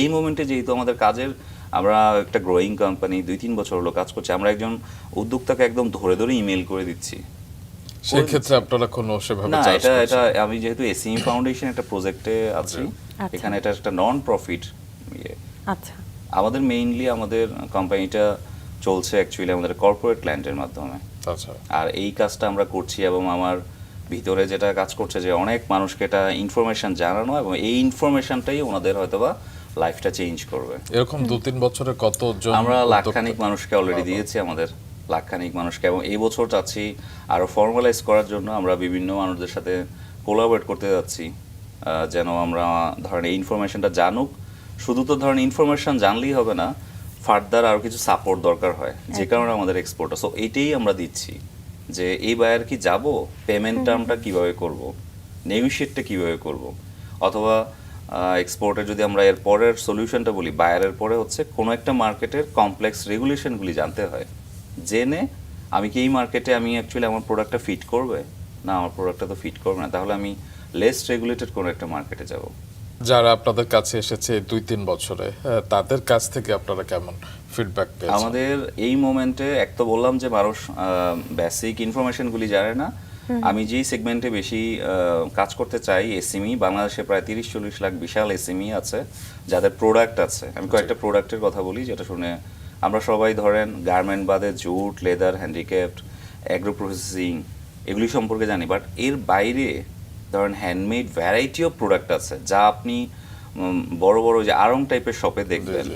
এই মোমেন্টে যেহেতু আমাদের কাজের আমরা একটা গ্রোয়িং কোম্পানি দুই তিন বছর হলো কাজ করছি আমরা একজন উদ্যোক্তাকে একদম ধরে ধরে ইমেল করে দিচ্ছি। সেই ক্ষেত্রে আপনারা কোনো সেভাবে না এটা এটা আমি যেহেতু এসিএম ফাউন্ডেশন একটা প্রজেক্টে আছি আচ্ছা। এখানে এটা একটা নন প্রফিট ইয়ে। আচ্ছা। আমাদের মেইনলি আমাদের কোম্পানিটা চলছে অ্যাকচুয়ালি আমাদের কর্পোরেট ক্লায়েন্টের মাধ্যমে। আচ্ছা। আর এই কাজটা আমরা করছি এবং আমার ভিতরে যেটা কাজ করছে যে অনেক মানুষকে এটা ইনফরমেশন জানানো এবং এই ইনফরমেশনটাই ওনাদের হয়তোবা লাইফটা চেঞ্জ করবে। এরকম দু তিন বছরে কতজন আমরা লাখখানিক মানুষকে অলরেডি দিয়েছি আমাদের লাখখানিক মানুষকে। এবং এই বছর চাচ্ছি আরও ফর্মালাইজ করার জন্য আমরা বিভিন্ন মানুষদের সাথে কোলাবরেট করতে যাচ্ছি। যেন আমরা ধরেন এই ইনফরমেশনটা জানুক। শুধু তো ধরেন ইনফরমেশন জানলেই হবে না ফার্দার আরও কিছু সাপোর্ট দরকার হয় যে কারণে আমাদের এক্সপোর্ট সো এইটাই আমরা দিচ্ছি যে এই বায়ার কি যাব পেমেন্ট টার্মটা কীভাবে করব নেগোশিয়েটটা কীভাবে করব অথবা এক্সপোর্টে যদি আমরা এর পরের সলিউশনটা বলি বায়ারের পরে হচ্ছে কোনো একটা মার্কেটের কমপ্লেক্স রেগুলেশনগুলি জানতে হয়। জেনে আমি কি এই মার্কেটে আমি অ্যাকচুয়ালি আমার প্রোডাক্টটা ফিট করবে? না আমার প্রোডাক্টটা তো ফিট করবে না। তাহলে আমি লেস রেগুলেটেড কোনো একটা মার্কেটে যাব। যারা আপনাদের কাছে এসেছে দুই তিন বছরে তাদের কাছ থেকে আপনারা কেমন ফিডব্যাক পেয়েছেন? আমাদের এই মোমেন্টে এক তো বললাম যে মানুষ বেসিক ইনফরমেশনগুলি জানে না আমি যেই সেগমেন্টে বেশি কাজ করতে চাই এসএমই বাংলাদেশে প্রায় তিরিশ চল্লিশ লাখ বিশাল এসএমই আছে যাদের প্রোডাক্ট আছে। আমি কয়েকটা প্রোডাক্টের কথা বলি যেটা শুনে আমরা সবাই ধরেন গার্মেন্ট বাদে jute leather handicraft agro processing এগুলি সম্পর্কে জানি। বাট এর বাইরে ধরেন হ্যান্ডমেড ভ্যারাইটি অফ প্রোডাক্ট আছে যা আপনি বড় বড় যে আরং টাইপের শপে দেখবেন।